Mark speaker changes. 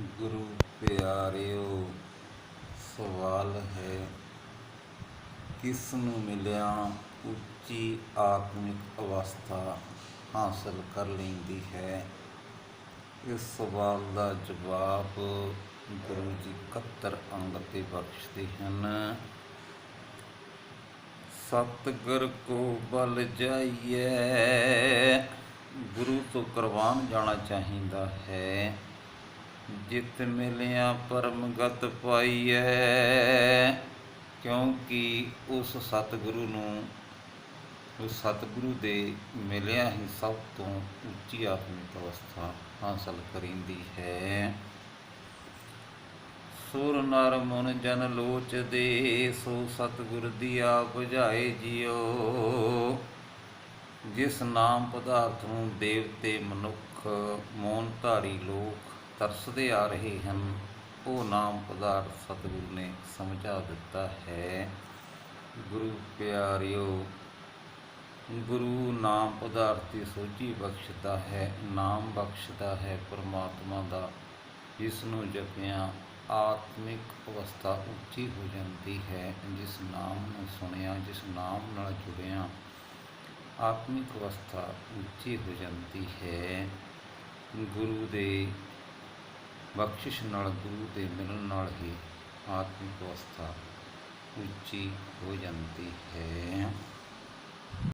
Speaker 1: ਗੁਰੂ ਪਿਆਰਿਓ, ਸਵਾਲ ਹੈ, ਕਿਸ ਨੂੰ ਮਿਲਿਆ ਉੱਚੀ ਆਤਮਿਕ ਅਵਸਥਾ ਹਾਸਲ ਕਰ ਲੈਂਦੀ ਹੈ? ਇਸ ਸਵਾਲ ਦਾ ਜਵਾਬ ਗੁਰੂ ਜੀ 71 ਅੰਗ ਤੇ ਬਖਸ਼ਦੇ ਹਨ। ਸਤਿਗੁਰ ਕੋ ਬਲ ਜਾਈਏ ਗੁਰੂ ਤੋਂ ਕੁਰਬਾਨ ਜਾਣਾ ਚਾਹੀਦਾ ਹੈ। ਜਿਤ ਮਿਲਿਆ ਪਰਮ ਗਤ ਪਾਈਐ, ਕਿਉਂਕਿ ਉਸ ਸਤਿਗੁਰੂ ਨੂੰ, ਉਸ ਸਤਿਗੁਰੂ ਦੇ ਮਿਲਿਆ ਹੀ ਸਭ ਤੋਂ ਉੱਚੀ ਆਤਮਿਕ ਅਵਸਥਾ ਹਾਸਲ ਕਰਿੰਦੀ ਹੈ। ਸੁਰ ਨਰ ਮਨ ਜਨ ਲੋਚ ਦੇ ਸੋ ਸਤਿਗੁਰ ਦੀ ਆ 부ਝਾਏ ਜਿਉ। ਜਿਸ ਨਾਮ ਪਦਾਰਥ ਨੂੰ ਦੇਵਤੇ ਮਨੁੱਖ ਮੋਨ ਧਾਰੀ ਲੋਕ ਤਰਸਦੇ ਆ ਰਹੇ ਹਨ। ਉਹ ਨਾਮ ਪਦਾਰਥ ਸਤਿਗੁਰੂ ਨੇ ਸਮਝਾ ਦਿੱਤਾ ਹੈ। ਗੁਰੂ ਪਿਆਰਿਓ, ਗੁਰੂ ਨਾਮ ਪਦਾਰਥ ਦੀ ਸੋਝੀ ਬਖਸ਼ਦਾ ਹੈ, ਨਾਮ ਬਖਸ਼ਦਾ ਹੈ ਪਰਮਾਤਮਾ ਦਾ। ਜਿਸ ਨੂੰ ਜਪਿਆ ਆਤਮਿਕ ਅਵਸਥਾ ਉੱਚੀ ਹੋ ਜਾਂਦੀ ਹੈ। ਜਿਸ ਨਾਮ ਨੂੰ ਸੁਣਿਆ, ਜਿਸ ਨਾਮ ਨਾਲ ਜੁੜਿਆ ਆਤਮਿਕ ਅਵਸਥਾ ਉੱਚੀ ਹੋ ਜਾਂਦੀ ਹੈ। ਗੁਰੂ ਦੇ ਬਖਸ਼ਿਸ਼ ਨਾਲ ਗੁਰੂ ਦੇ ਮਿਲਣ ਨਾਲ ਹੀ ਆਤਮਿਕ ਅਵਸਥਾ ਉੱਚੀ ਹੋ ਜਾਂਦੀ ਹੈ।